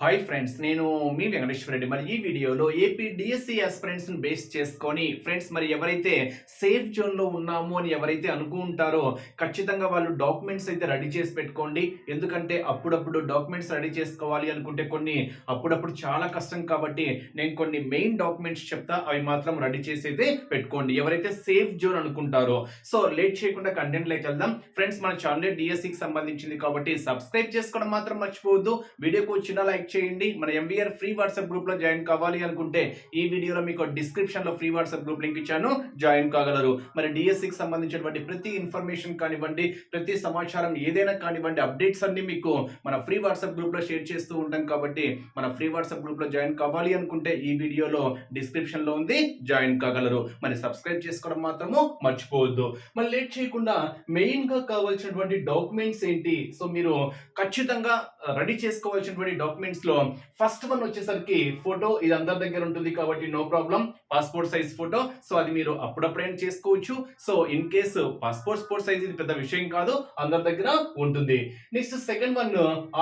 Hi friends నేను మీ వెంకటేశ్వర రెడ్డి. మరి ఈ వీడియోలో ఏపీ డిఎస్సి ఆస్పిరెంట్స్ బేస్ చేసుకొని ఫ్రెండ్స్ మరి ఎవరైతే సేఫ్ జోన్లో ఉన్నాము అని ఎవరైతే అనుకుంటారో ఖచ్చితంగా వాళ్ళు డాక్యుమెంట్స్ అయితే రెడీ చేసి పెట్టుకోండి. ఎందుకంటే అప్పుడప్పుడు డాక్యుమెంట్స్ రెడీ చేసుకోవాలి అనుకుంటే కొన్ని అప్పుడప్పుడు చాలా కష్టం కాబట్టి నేను కొన్ని మెయిన్ డాక్యుమెంట్స్ చెప్తా అవి మాత్రం రెడీ చేసి అయితే పెట్టుకోండి. ఎవరైతే సేఫ్ జోన్ అనుకుంటారో. సో లేట్ చేయకుండా కంటెంట్లోకి వెళ్దాం. ఫ్రెండ్స్ మన ఛానల్ డిఎస్సికి సంబంధించింది కాబట్టి సబ్స్క్రైబ్ చేసుకోవడం మాత్రం మర్చిపోవద్దు. వీడియోకి వచ్చిన లైక్ చేయండి. మన ఎంబీఆర్ ఫ్రీ వాట్సాప్ గ్రూప్లో జాయిన్ కావాలి అనుకుంటే ఈ వీడియోలో మీకు డిస్క్రిప్షన్లో ఫ్రీ వాట్సాప్ గ్రూప్ లింక్ ఇచ్చాను. జాయిన్ కాగలరు. మరి డిఎస్సికి సంబంధించినటువంటి ప్రతి ఇన్ఫర్మేషన్ కానివ్వండి ప్రతి సమాచారం ఏదైనా కానివ్వండి అప్డేట్స్ అన్ని మీకు మన ఫ్రీ వాట్సాప్ గ్రూప్లో షేర్ చేస్తూ ఉంటాం కాబట్టి మన ఫ్రీ వాట్సాప్ గ్రూప్లో జాయిన్ కావాలి అనుకుంటే ఈ వీడియోలో డిస్క్రిప్షన్లో ఉంది. జాయిన్ కాగలరు. మరి సబ్స్క్రైబ్ చేసుకోవడం మాత్రము మర్చిపోవద్దు. మరి లేట్ చేయకుండా మెయిన్గా కావాల్సినటువంటి డాక్యుమెంట్స్ ఏంటి? సో మీరు ఖచ్చితంగా రెడీ చేసుకోవాల్సినటువంటి డాక్యుమెంట్స్లో ఫస్ట్ వన్ వచ్చేసరికి ఫోటో ఇది అందరి దగ్గర ఉంటుంది కాబట్టి no problem passport size photo so అది మీరు అప్పుడప్పుడైనా చేసుకోవచ్చు. So in case passport sport size ఇది పెద్ద విషయం కాదు అందరి దగ్గర ఉంటుంది. Next second one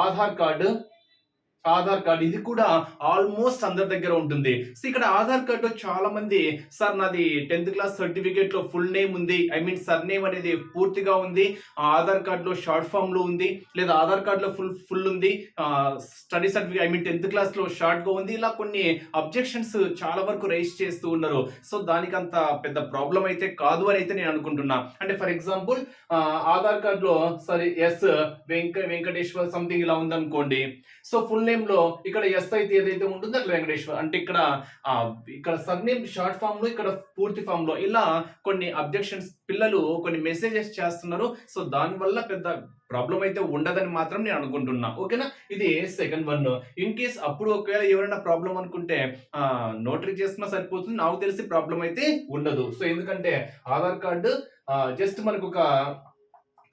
Aadhaar card. Aadhaar card ఇది కూడా ఆల్మోస్ట్ అందరి దగ్గర ఉంటుంది. సో ఇక్కడ ఆధార్ కార్డు చాలా మంది సార్ నాది టెన్త్ క్లాస్ సర్టిఫికేట్లో ఫుల్ నేమ్ ఉంది. ఐ మీన్ సర్ నేమ్ అనేది పూర్తిగా ఉంది. ఆ ఆధార్ కార్డులో షార్ట్ ఫామ్లో ఉంది. లేదా ఆధార్ కార్డులో ఫుల్ ఫుల్ ఉంది. Study certificate I mean tenth క్లాస్లో షార్ట్గా ఉంది. ఇలా కొన్ని అబ్జెక్షన్స్ చాలా వరకు రైజ్ చేస్తూ ఉన్నారు. సో దానికి అంత పెద్ద ప్రాబ్లం అయితే కాదు అని అయితే నేను అనుకుంటున్నా. అంటే ఫర్ ఎగ్జాంపుల్ ఆధార్ కార్డులో సరే ఎస్ వెంక వెంకటేశ్వర్ సంథింగ్ ఇలా ఉందనుకోండి. సో ఫుల్ సర్నేమ్లో ఇక్కడ ఎస్ అయితే ఏదైతే ఉంటుందో అక్కడ వెంకటేశ్వర్ అంటే ఇక్కడ ఇక్కడ సర్నేమ్ షార్ట్ ఫామ్లో ఇక్కడ పూర్తి ఫామ్లో ఇలా కొన్ని అబ్జెక్షన్స్ పిల్లలు కొన్ని మెసేజెస్ చేస్తున్నారు. సో దానివల్ల పెద్ద ప్రాబ్లం అయితే ఉండదని మాత్రం నేను అనుకుంటున్నా. ఓకేనా ఇది సెకండ్ వన్ ఇన్ కేస్ అప్పుడు ఒకవేళ ఎవరైనా ప్రాబ్లం అనుకుంటే నోటరీ చేసినా సరిపోతుంది. నాకు తెలిసి ప్రాబ్లం అయితే ఉండదు. సో ఎందుకంటే ఆధార్ కార్డు జస్ట్ మనకు ఒక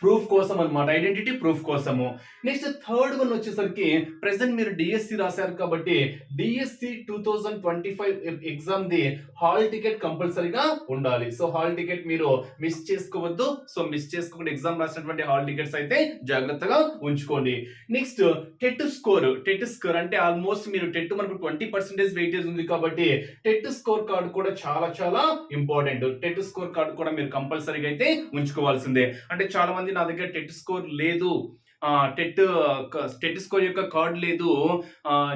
ప్రూఫ్ కోసం అనమాట ఐడెంటిటీ ప్రూఫ్ కోసము. నెక్స్ట్ థర్డ్ వన్ వచ్చేసరికి ప్రెసెంట్ మీరు డిఎస్సి రాశారు కాబట్టి DSC two thousand twenty five exam the hall ticket కంపల్సరీగా ఉండాలి. సో హాల్ టికెట్ మీరు మిస్ చేసుకోవద్దు. సో మిస్ చేసుకోకుండా ఎగ్జామ్ రాసినటువంటి హాల్ టికెట్స్ అయితే జాగ్రత్తగా ఉంచుకోండి. Next TET score TET score అంటే ఆల్మోస్ట్ మీరు టెట్ మనకు ట్వంటీ పర్సెంటేజ్ వెయిటేజ్ ఉంది కాబట్టి టెట్ స్కోర్ కార్డు కూడా చాలా చాలా ఇంపార్టెంట్ టెట్ స్కోర్ కార్డు కూడా మీరు కంపల్సరీగా అయితే ఉంచుకోవాల్సిందే. అంటే చాలా మంది నా దగ్గర టెట్ స్కోర్ లేదు. టెట్ టెట్ స్కోర్ యొక్క కార్డ్ లేదు.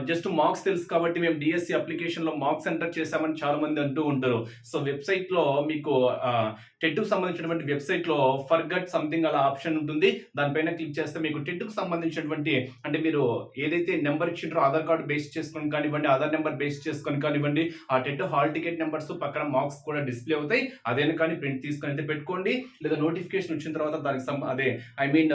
జస్ట్ మార్క్స్ తెలుసు కాబట్టి మేము డిఎస్సి అప్లికేషన్లో మార్క్స్ ఎంటర్ చేశామని చాలా మంది అంటూ ఉంటారు. సో వెబ్సైట్లో మీకు టెట్కు సంబంధించినటువంటి వెబ్సైట్లో ఫర్గట్ సంథింగ్ అలా ఆప్షన్ ఉంటుంది. దానిపైన క్లిక్ చేస్తే మీకు టెట్కు సంబంధించినటువంటి అంటే మీరు ఏదైతే నెంబర్ ఇచ్చిండ్రో ఆధార్ కార్డు బేస్ చేసుకొని కానివ్వండి ఆధార్ నెంబర్ బేస్ చేసుకొని కానివ్వండి ఆ టెట్ హాల్ టికెట్ నెంబర్స్ పక్కన మార్క్స్ కూడా డిస్ప్లే అవుతాయి. అదేనా కానీ ప్రింట్ తీసుకొని అయితే పెట్టుకోండి. లేదా నోటిఫికేషన్ వచ్చిన తర్వాత దానికి సం అదే ఐ మీన్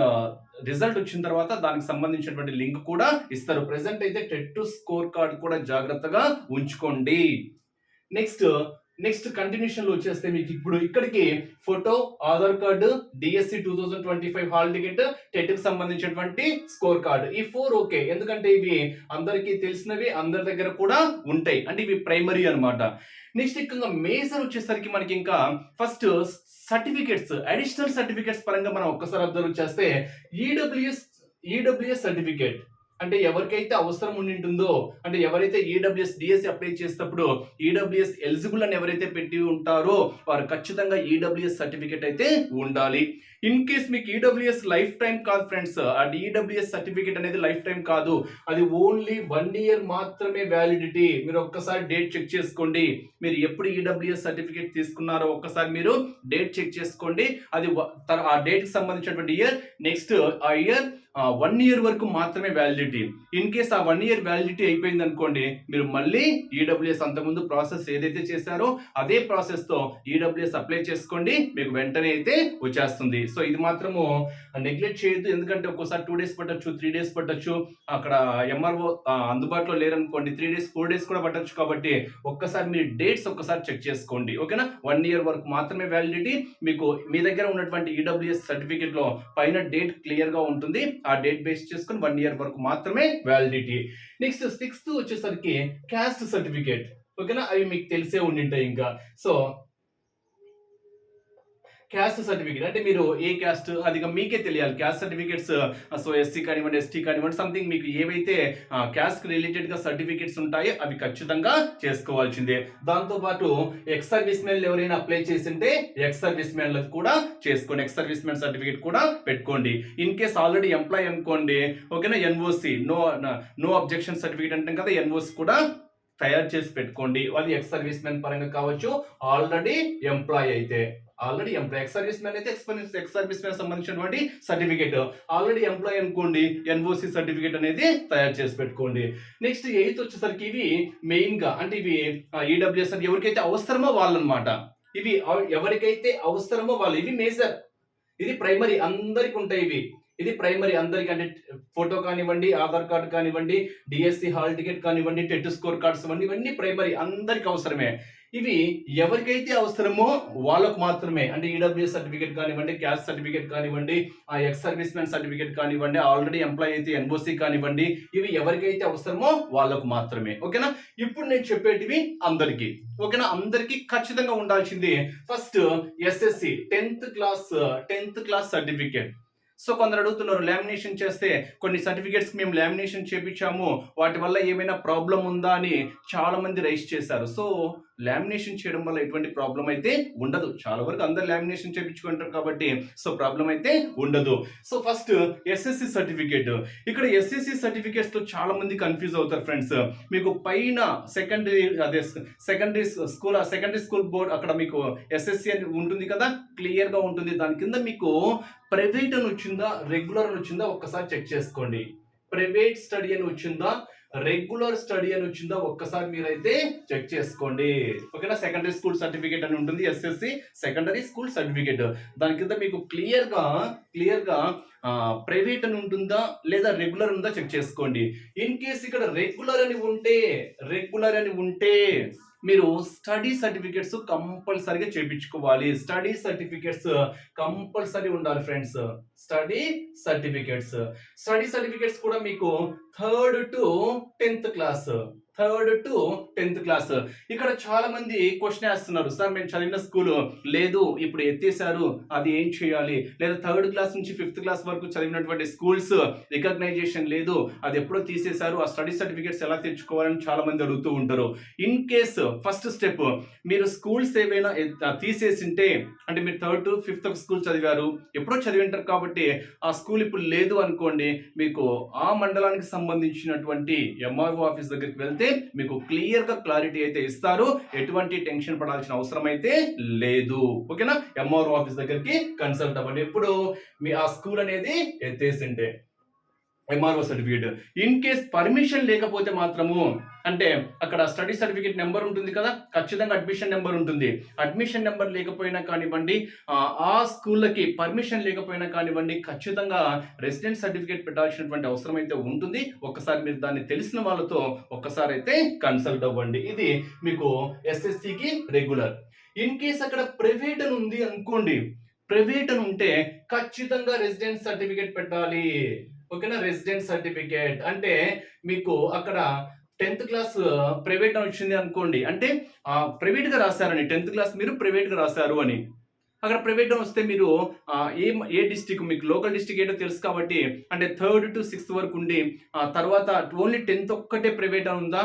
రిజల్ట్ వచ్చిన తర్వాత దానికి సంబంధించినటువంటి లింక్ కూడా ఇస్తారు. ప్రెసెంట్ అయితే టెట్ స్కోర్ కార్డ్ కూడా జాగ్రత్తగా ఉంచుకోండి. నెక్స్ట్ నెక్స్ట్ కంటిన్యూషన్లో వచ్చేస్తే మీకు ఇప్పుడు ఇక్కడికి photo Aadhaar card DSC two thousand twenty five hall ticket టెట్కి సంబంధించినటువంటి స్కోర్ కార్డు. ఈ ఫోర్ ఓకే. ఎందుకంటే ఇవి అందరికీ తెలిసినవి అందరి దగ్గర కూడా ఉంటాయి. అంటే ఇవి ప్రైమరీ అన్నమాట. నెక్స్ట్ ఇంకా మేజర్ వచ్చేసరికి మనకి ఇంకా ఫస్ట్ సర్టిఫికేట్స్ అడిషనల్ సర్టిఫికేట్స్ పరంగా మనం ఒక్కసారి అబ్జర్వ్ చేస్తే ఈడబ్ల్యూఎస్ ఈడబ్ల్యూఎస్ సర్టిఫికేట్ అంటే ఎవరికైతే అవసరం ఉండింటుందో అంటే ఎవరైతే ఈడబ్ల్యూఎస్ డిఎస్సి అప్లై చేసినప్పుడు ఈడబ్ల్యూఎస్ ఎలిజిబుల్ అని ఎవరైతే పెట్టి ఉంటారో వారు ఖచ్చితంగా ఈడబ్ల్యూఎస్ సర్టిఫికేట్ అయితే ఉండాలి. ఇన్ కేస్ మీకు ఈడబ్ల్యూఎస్ లైఫ్ టైం కాదు ఫ్రెండ్స్ ఆ ఈడబ్ల్యూఎస్ సర్టిఫికేట్ అనేది లైఫ్ టైం కాదు. అది ఓన్లీ వన్ ఇయర్ మాత్రమే వ్యాలిడిటీ మీరు ఒక్కసారి డేట్ చెక్ చేసుకోండి. మీరు ఎప్పుడు ఈడబ్ల్యూఎస్ సర్టిఫికేట్ తీసుకున్నారో ఒక్కసారి మీరు డేట్ చెక్ చేసుకోండి. అది ఆ డేట్కి సంబంధించినటువంటి ఇయర్ నెక్స్ట్ ఆ ఇయర్ వన్ ఇయర్ వరకు మాత్రమే వ్యాలిడిటీ ఇన్ కేస్ ఆ వన్ ఇయర్ వ్యాలిడిటీ అయిపోయింది అనుకోండి మీరు మళ్ళీ ఈడబ్ల్యూఎస్ అంతకుముందు ప్రాసెస్ ఏదైతే చేశారో అదే ప్రాసెస్తో ఈడబ్ల్యూఎస్ అప్లై చేసుకోండి మీకు వెంటనే అయితే వచ్చేస్తుంది. సో ఇది మాత్రము నెగ్లెక్ట్ చేయొద్దు ఎందుకంటే ఒక్కోసారి టూ డేస్ పట్టొచ్చు త్రీ డేస్ పట్టచ్చు. అక్కడ ఎంఆర్ఓ అందుబాటులో లేరనుకోండి త్రీ డేస్ ఫోర్ డేస్ కూడా పట్టొచ్చు కాబట్టి ఒక్కసారి మీ డేట్స్ ఒక్కసారి చెక్ చేసుకోండి. ఓకేనా వన్ ఇయర్ వరకు మాత్రమే వ్యాలిడిటీ మీకు మీ దగ్గర ఉన్నటువంటి ఈడబ్ల్యూఎస్ సర్టిఫికేట్లో పైన డేట్ క్లియర్గా ఉంటుంది. ఆ డేట్ బేస్ చేసుకుని వన్ ఇయర్ వరకు మాత్రమే వ్యాలిడిటీ నెక్స్ట్ సిక్స్త్ వచ్చేసరికి క్యాస్ట్ సర్టిఫికేట్ ఓకేనా అవి మీకు తెలిసే ఉండింటాయి ఇంకా. సో క్యాస్ట్ సర్టిఫికేట్ అంటే మీరు ఏ క్యాస్ట్ అది మీకే తెలియాలి. క్యాస్ట్ సర్టిఫికేట్స్ సో ఎస్సీ కానివ్వండి ఎస్టీ కానివ్వండి సంథింగ్ మీకు ఏవైతే క్యాస్ట్ రిలేటెడ్గా సర్టిఫికేట్స్ ఉంటాయో అవి ఖచ్చితంగా చేసుకోవాల్సిందే. దాంతో పాటు ఎక్స్ సర్వీస్ మెన్లు ఎవరైనా అప్లై చేసింటే ఎక్స్ సర్వీస్ మెన్ కూడా చేసుకోండి. ఎక్స్ సర్వీస్ మెన్ సర్టిఫికేట్ కూడా పెట్టుకోండి. ఇన్ కేస్ ఆల్రెడీ ఎంప్లాయ్ అనుకోండి ఓకేనా? NOC no no objection certificate అంటాం కదా ఎన్ఓసి కూడా తయారు చేసి పెట్టుకోండి. వాళ్ళు ఎక్స్ సర్వీస్ మెన్ పరంగా కావచ్చు ఆల్రెడీ ఎంప్లాయ్ అయితే. Already employ ex service man అయితే ఎక్స్పీరియన్స్ ఎక్స్ సర్వీస్ మ్యాన్ సంబంధించినటువంటి సర్టిఫికేట్. ఆల్రెడీ ఎంప్లాయ్ అనుకోండి ఎన్ఓసి సర్టిఫికేట్ అనేది తయారు చేసి పెట్టుకోండి. నెక్స్ట్ ఎయిత్ వచ్చేసరికి ఇవి మెయిన్గా అంటే ఇవి ఈడబ్ల్యూఎస్ అంటే ఎవరికైతే అవసరమో వాళ్ళనమాట. ఇవి ఎవరికైతే అవసరమో వాళ్ళు ఇవి మేజర్. ఇది ప్రైమరీ అందరికి ఉంటాయి ఇవి. ఇది ప్రైమరీ అందరికి అంటే ఫోటో కానివ్వండి ఆధార్ కార్డు కానివ్వండి డిఎస్సి హాల్ టికెట్ కానివ్వండి టెట్ స్కోర్ కార్డ్స్ ఇవన్నీ ఇవన్నీ ప్రైమరీ అందరికి అవసరమే. ఇవి ఎవరికైతే అవసరమో వాళ్ళకు మాత్రమే. అంటే ఈడబ్ల్యూఎస్ సర్టిఫికేట్ కానివ్వండి క్యాస్ట్ సర్టిఫికేట్ కానివ్వండి ఆ ఎక్స్ సర్వీస్ మ్యాన్ సర్టిఫికేట్ కానివ్వండి ఆల్రెడీ ఎంప్లాయ్ అయితే ఎన్ఓసి కానివ్వండి ఇవి ఎవరికైతే అవసరమో వాళ్ళకు మాత్రమే. ఓకేనా? ఇప్పుడు నేను చెప్పేటివి అందరికీ. ఓకేనా? అందరికీ ఖచ్చితంగా ఉండాల్సింది first SSC tenth class tenth class certificate so కొందరు అడుగుతున్నారు లామినేషన్ చేస్తే కొన్ని సర్టిఫికేట్స్ మేము లామినేషన్ చేపించాము వాటి వల్ల ఏమైనా ప్రాబ్లం ఉందా అని చాలామంది రైస్ చేశారు. సో లామినేషన్ చేయడం వల్ల ఎటువంటి ప్రాబ్లం అయితే ఉండదు. చాలా వరకు అందరు లామినేషన్ చేయించుకుంటారు కాబట్టి సో ప్రాబ్లం అయితే ఉండదు. సో ఫస్ట్ ఎస్ఎస్సి సర్టిఫికేట్ ఇక్కడ ఎస్ఎస్సి సర్టిఫికేట్స్తో చాలా మంది కన్ఫ్యూజ్ అవుతారు ఫ్రెండ్స్ మీకు పైన సెకండరీ అదే secondary school secondary school board అక్కడ మీకు ఎస్ఎస్సి అని ఉంటుంది కదా క్లియర్గా ఉంటుంది. దాని కింద మీకు ప్రైవేట్ అని వచ్చిందా రెగ్యులర్ అని వచ్చిందా ఒక్కసారి చెక్ చేసుకోండి. ప్రైవేట్ స్టడీ అని వచ్చిందా రెగ్యులర్ స్టడీ అని వచ్చిందా ఒక్కసారి మీరైతే చెక్ చేసుకోండి. ఓకేనా? సెకండరీ స్కూల్ సర్టిఫికేట్ అని ఉంటుంది ఎస్ఎస్సి సెకండరీ స్కూల్ సర్టిఫికేట్ దాని కింద మీకు క్లియర్గా క్లియర్గా ప్రైవేట్ అని ఉంటుందా లేదా రెగ్యులర్ ఉందా చెక్ చేసుకోండి. ఇన్ కేస్ ఇక్కడ రెగ్యులర్ అని ఉంటే రెగ్యులర్ అని ఉంటే మీరు స్టడీ సర్టిఫికేట్స్ కంపల్సరీగా చేయించుకోవాలి స్టడీ సర్టిఫికేట్స్ కంపల్సరీ ఉండాలి friends study certificates study certificates కూడా మీకు third to tenth class third to tenth class. ఇక్కడ చాలా మంది క్వశ్చన్ వేస్తున్నారు. సార్ మేము చదివిన స్కూల్ లేదు ఇప్పుడు ఎత్తేసారు అది ఏం చేయాలి? లేదా థర్డ్ క్లాస్ నుంచి ఫిఫ్త్ క్లాస్ వరకు చదివినటువంటి స్కూల్స్ రికగ్నైజేషన్ లేదు అది ఎప్పుడో తీసేశారు ఆ స్టడీ సర్టిఫికేట్స్ ఎలా తెచ్చుకోవాలని చాలా మంది అడుగుతూ ఉంటారు. ఇన్ కేస్ ఫస్ట్ స్టెప్ మీరు స్కూల్స్ ఏవైనా తీసేసింటే అంటే మీరు థర్డ్ టు ఫిఫ్త్ స్కూల్ చదివారు ఎప్పుడో చదివి ఉంటారు కాబట్టి ఆ స్కూల్ ఇప్పుడు లేదు అనుకోండి మీకు ఆ మండలానికి సంబంధించినటువంటి ఎంఆర్ఓ ఆఫీస్ దగ్గరికి వెళ్తే మీకు క్లియర్గా క్లారిటీ అయితే ఇస్తారు. ఎటువంటి టెన్షన్ పడాల్సిన అవసరం అయితే లేదు. ఓకేనా? ఎంఆర్ఓ ఆఫీస్ దగ్గరికి కన్సల్ట్ అవ్వండి. ఎప్పుడు మీ ఆ స్కూల్ అనేది ఎత్తేసింటే. MRO certificate in case permission లేకపోతే మాత్రము అంటే అక్కడ స్టడీ సర్టిఫికేట్ నెంబర్ ఉంటుంది కదా ఖచ్చితంగా అడ్మిషన్ నెంబర్ ఉంటుంది. అడ్మిషన్ నెంబర్ లేకపోయినా కానివ్వండి ఆ, స్కూళ్ళకి పర్మిషన్ లేకపోయినా కానివ్వండి ఖచ్చితంగా రెసిడెంట్ సర్టిఫికేట్ పెట్టాల్సినటువంటి అవసరం అయితే ఉంటుంది. ఒక్కసారి మీరు దాన్ని తెలిసిన వాళ్ళతో ఒక్కసారి అయితే కన్సల్ట్ అవ్వండి. ఇది మీకు ఎస్ఎస్సికి రెగ్యులర్ ఇన్ కేస్ అక్కడ ప్రైవేట్ అని ఉంది అనుకోండి ప్రైవేట్ అని ఉంటే ఖచ్చితంగా రెసిడెంట్ సర్టిఫికేట్ పెట్టాలి. ఓకేనా రెసిడెంట్ సర్టిఫికేట్ అంటే మీకు అక్కడ టెన్త్ క్లాస్ ప్రైవేట్ వచ్చింది అనుకోండి అంటే ప్రైవేట్గా రాశారని టెన్త్ క్లాస్ మీరు ప్రైవేట్గా రాశారు అని. అక్కడ ప్రైవేట్ వస్తే మీరు ఏ ఏ డిస్టిక్ మీకు లోకల్ డిస్టిక్ ఏంటో తెలుసు కాబట్టి అంటే థర్డ్ టు సిక్స్త్ వరకు ఉండి ఆ తర్వాత ఓన్లీ టెన్త్ ఒక్కటే ప్రైవేట్ ఉందా?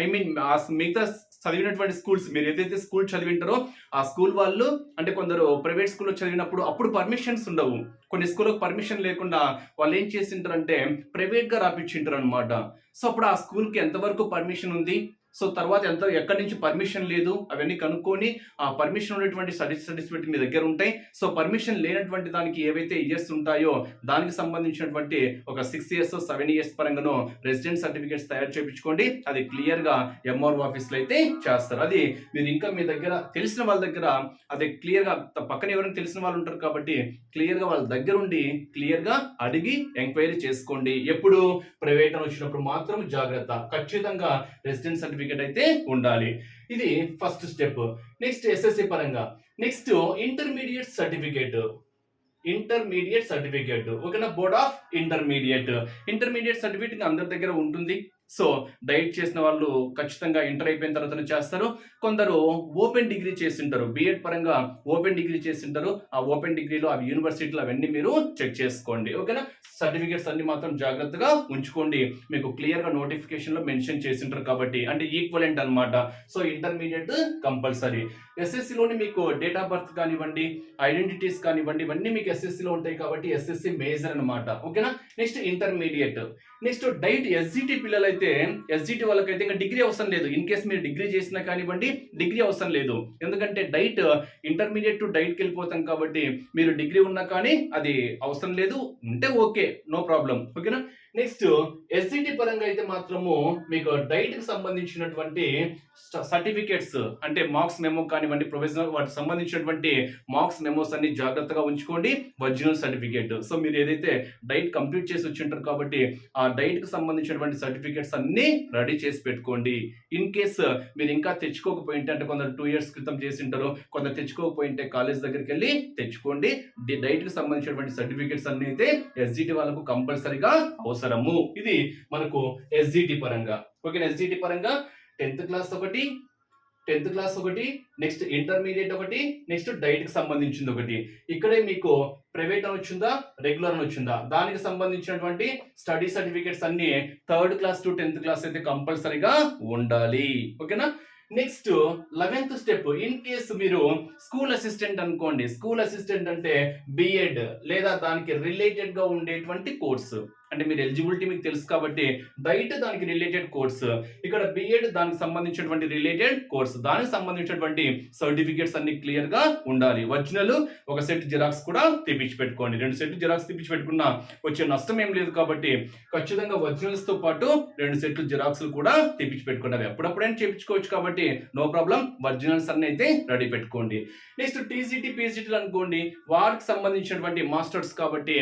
ఐ మీన్ మిగతా చదివినటువంటి స్కూల్స్ మీరు ఏదైతే స్కూల్ చదివింటారో ఆ స్కూల్ వాళ్ళు అంటే కొందరు ప్రైవేట్ స్కూల్లో చదివినప్పుడు అప్పుడు పర్మిషన్స్ ఉండవు. కొన్ని స్కూల్లో పర్మిషన్ లేకుండా వాళ్ళు ఏం చేసింటారంటే ప్రైవేట్గా రాపించింటారు అనమాట సో అప్పుడు ఆ స్కూల్కి ఎంతవరకు పర్మిషన్ ఉంది? సో తర్వాత ఎంత ఎక్కడి నుంచి పర్మిషన్ లేదు అవన్నీ కనుక్కొని ఆ పర్మిషన్ ఉన్నటువంటి స్టడీ సర్టిఫికేట్ మీ దగ్గర ఉంటాయి. సో పర్మిషన్ లేనటువంటి దానికి ఏవైతే ఇయర్స్ ఉంటాయో దానికి సంబంధించినటువంటి ఒక సిక్స్ ఇయర్స్ సెవెన్ ఇయర్స్ పరంగాను రెసిడెంట్ సర్టిఫికేట్స్ తయారు చేయించుకోండి. అది క్లియర్గా ఎంఆర్ఓ ఆఫీస్లో అయితే చేస్తారు. అది మీరు ఇంకా మీ దగ్గర తెలిసిన వాళ్ళ దగ్గర అది క్లియర్గా పక్కన ఎవరైనా తెలిసిన వాళ్ళు ఉంటారు కాబట్టి క్లియర్గా వాళ్ళ దగ్గర ఉండి క్లియర్గా అడిగి ఎంక్వైరీ చేసుకోండి. ఎప్పుడు? ప్రైవేట్ అని వచ్చినప్పుడు మాత్రం జాగ్రత్త. ఖచ్చితంగా రెసిడెంట్ సర్టిఫికేట్ అయితే ఉండాలి. ఇది ఫస్ట్ స్టెప్ నెక్స్ట్ ఎస్ఎస్సి పరంగా. Next intermediate certificate intermediate certificate ఓకేనా board of intermediate intermediate certificate అందరి దగ్గర ఉంటుంది. సో డైట్ చేసిన వాళ్ళు ఖచ్చితంగా ఇంటర్ అయిపోయిన తర్వాత చేస్తారు. కొందరు ఓపెన్ డిగ్రీ చేసింటారు బిఎడ్ పరంగా ఓపెన్ డిగ్రీ చేసింటారు ఆ ఓపెన్ డిగ్రీలో అవి యూనివర్సిటీలు అవన్నీ మీరు చెక్ చేసుకోండి. ఓకేనా? సర్టిఫికేట్స్ అన్ని మాత్రం జాగ్రత్తగా ఉంచుకోండి. మీకు క్లియర్గా నోటిఫికేషన్లో మెన్షన్ చేసింటారు కాబట్టి. అంటే ఈక్వలెంట్ అన్నమాట. So intermediate compulsory. ఎస్ఎస్సిలోని మీకు డేట్ ఆఫ్ బర్త్ కానివ్వండి ఐడెంటిటీస్ కానివ్వండి ఇవన్నీ మీకు ఎస్ఎస్సిలో ఉంటాయి కాబట్టి ఎస్ఎస్సి మేజర్ అనమాట ఓకేనా? Next intermediate. Next DIET SGT పిల్లలైతే ఎస్జిటి వాళ్ళకైతే ఇంకా డిగ్రీ అవసరం లేదు. ఇన్ కేస్ మీరు డిగ్రీ చేసినా కానివ్వండి డిగ్రీ అవసరం లేదు. ఎందుకంటే డైట్ ఇంటర్మీడియట్ టు డైట్కి వెళ్ళిపోతాం కాబట్టి మీరు డిగ్రీ ఉన్నా కానీ అది అవసరం లేదు. ఉంటే ఓకే నో ప్రాబ్లం. ఓకేనా? నెక్స్ట్ ఎస్జిటి పరంగా అయితే మాత్రము మీకు డైట్కి సంబంధించినటువంటి సర్టిఫికేట్స్ అంటే మార్క్స్ మెమో కానివ్వండి ప్రొఫెషనల్ వాటికి సంబంధించినటువంటి మార్క్స్ మెమోస్ అన్ని జాగ్రత్తగా ఉంచుకోండి. ఒరిజినల్ సర్టిఫికేట్ సో మీరు ఏదైతే డైట్ కంప్లీట్ చేసి వచ్చింటారు కాబట్టి ఆ డైట్కి సంబంధించినటువంటి సర్టిఫికేట్స్ అన్ని రెడీ చేసి పెట్టుకోండి. ఇన్ కేస్ మీరు ఇంకా తెచ్చుకోకపోయింటే అంటే కొందరు టూ ఇయర్స్ క్రితం చేసి ఉంటారు కొందరు తెచ్చుకోకపోయింటే కాలేజ్ దగ్గరికి వెళ్ళి తెచ్చుకోండి. డైట్కి సంబంధించినటువంటి సర్టిఫికేట్స్ అన్ని అయితే ఎస్జిటి వాళ్ళకు కంపల్సరీగా అవసరము. ఇది మనకు ఎస్జిటి పరంగా. ఓకే ఎస్జిటి పరంగా టెన్త్ క్లాస్ ఒకటి టెన్త్ క్లాస్ ఒకటి నెక్స్ట్ ఇంటర్మీడియట్ ఒకటి నెక్స్ట్ డైట్కి సంబంధించింది ఒకటి. ఇక్కడే మీకు ప్రైవేట్ అని వచ్చిందా రెగ్యులర్ అని వచ్చిందా? దానికి సంబంధించినటువంటి స్టడీ సర్టిఫికేట్స్ అన్ని third class to tenth class అయితే కంపల్సరీగా ఉండాలి. ఓకేనా next eleventh step in case మీరు స్కూల్ అసిస్టెంట్ అనుకోండి. స్కూల్ అసిస్టెంట్ అంటే బిఎడ్ లేదా దానికి రిలేటెడ్గా ఉండేటువంటి కోర్సు అంటే మీరు ఎలిజిబిలిటీ మీకు తెలుసు కాబట్టి డైట్ దానికి రిలేటెడ్ కోర్స్ ఇక్కడ బిఎడ్ దానికి సంబంధించినటువంటి రిలేటెడ్ కోర్స్ దానికి సంబంధించినటువంటి సర్టిఫికేట్స్ అన్ని క్లియర్గా ఉండాలి. ఒరిజినల్ ఒక సెట్ జిరాక్స్ కూడా తెప్పించి పెట్టుకోండి. రెండు సెట్ జిరాక్స్ తెప్పించి పెట్టుకున్నా వచ్చే నష్టం ఏం లేదు కాబట్టి ఖచ్చితంగా ఒరిజినల్స్తో పాటు రెండు సెట్లు జిరాక్స్ కూడా తెప్పించి పెట్టుకోండి అవి ఎప్పుడప్పుడైనా చేపించుకోవచ్చు కాబట్టి నో ప్రాబ్లం ఒరిజినల్స్ అన్ని అయితే రెడీ పెట్టుకోండి. నెక్స్ట్ టీసీటీ పీసీటీ అనుకోండి. వారికి సంబంధించినటువంటి మాస్టర్స్ కాబట్టి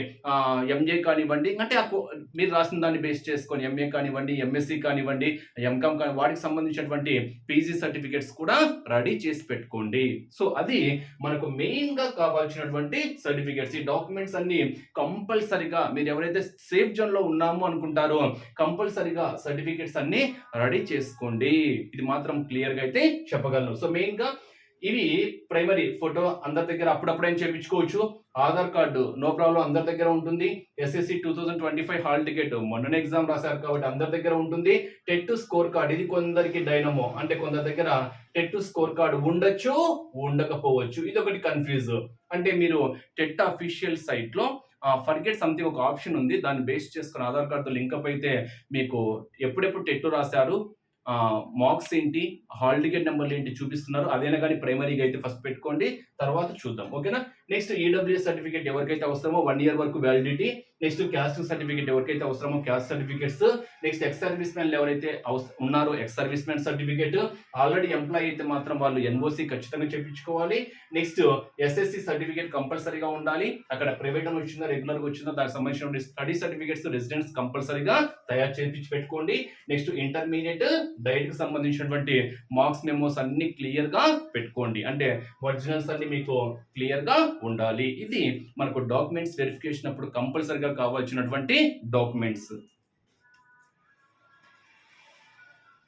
ఎంజే కానివ్వండి అంటే ఆ నాకు మీరు రాసిన దాన్ని బేస్ చేసుకొని ఎంఏ కానివ్వండి ఎంఎస్సి కానివ్వండి ఎంకామ్ కానీ వాటికి సంబంధించినటువంటి పీజీ సర్టిఫికేట్స్ కూడా రెడీ చేసి పెట్టుకోండి. సో అది మనకు మెయిన్గా కావాల్సినటువంటి సర్టిఫికేట్స్ ఈ డాక్యుమెంట్స్ అన్ని కంపల్సరిగా మీరు ఎవరైతే సేఫ్ జోన్లో ఉన్నామో అనుకుంటారో కంపల్సరిగా సర్టిఫికేట్స్ అన్ని రెడీ చేసుకోండి. ఇది మాత్రం క్లియర్గా అయితే చెప్పగలను. సో మెయిన్గా ఇవి ప్రైమరీ ఫోటో అందరి దగ్గర అప్పుడప్పుడైనా చేయించుకోవచ్చు? ఆధార్ కార్డు నో ప్రాబ్లం అందరి దగ్గర ఉంటుంది. SSC two thousand twenty five hall ticket మొన్న ఎగ్జామ్ రాశారు కాబట్టి అందరి దగ్గర ఉంటుంది. టెట్ స్కోర్ కార్డ్ ఇది కొందరికి డైనమో అంటే కొందరి దగ్గర టెట్ స్కోర్ కార్డు ఉండొచ్చు ఉండకపోవచ్చు. ఇది ఒకటి కన్ఫ్యూజ్ అంటే మీరు టెట్ అఫీషియల్ సైట్లో ఫర్గెట్ సంథింగ్ ఒక ఆప్షన్ ఉంది. దాన్ని బేస్ చేసుకుని ఆధార్ కార్డుతో లింకప్ అయితే మీకు ఎప్పుడెప్పుడు టెట్ రాశారు? మార్క్స్ ఏంటి హాల్ టికెట్ నెంబర్లు ఏంటి చూపిస్తున్నారు. అదేనా కానీ ప్రైమరీగా అయితే ఫస్ట్ పెట్టుకోండి తర్వాత చూద్దాం. ఓకేనా? నెక్స్ట్ ఈడబ్ల్యూఎస్ సర్టిఫికేట్ ఎవరికైతే అవసరమో వన్ ఇయర్ వరకు వ్యాలిడిటీ నెక్స్ట్ క్యాస్ట్ సర్టిఫికేట్ ఎవరికైతే అవసరమో caste certificates next ex service men ఎవరైతే అవస- ఉన్నారో ex service men certificate already employee అయితే మాత్రం వాళ్ళు ఎన్ఓసి ఖచ్చితంగా చేయించుకోవాలి నెక్స్ట్ ఎస్ఎస్సి సర్టిఫికేట్ కంపల్సరీగా ఉండాలి. అక్కడ ప్రైవేట్ అని వచ్చిందా రెగ్యులర్గా వచ్చిందా దానికి సంబంధించిన స్టడీ సర్టిఫికేట్స్ రెసిడెంట్స్ కంపల్సరీగా తయారు చేయించి పెట్టుకోండి. నెక్స్ట్ ఇంటర్మీడియట్ డైట్కి సంబంధించినటువంటి మార్క్స్ మెమోస్ అన్ని క్లియర్గా పెట్టుకోండి. అంటే ఒరిజినల్స్ అన్ని మీకు క్లియర్గా ఉండాలి. ఇది మనకు డాక్యుమెంట్స్ వెరిఫికేషన్ అప్పుడు కంపల్సరీగా కావాల్సినటువంటి డాక్యుమెంట్స్.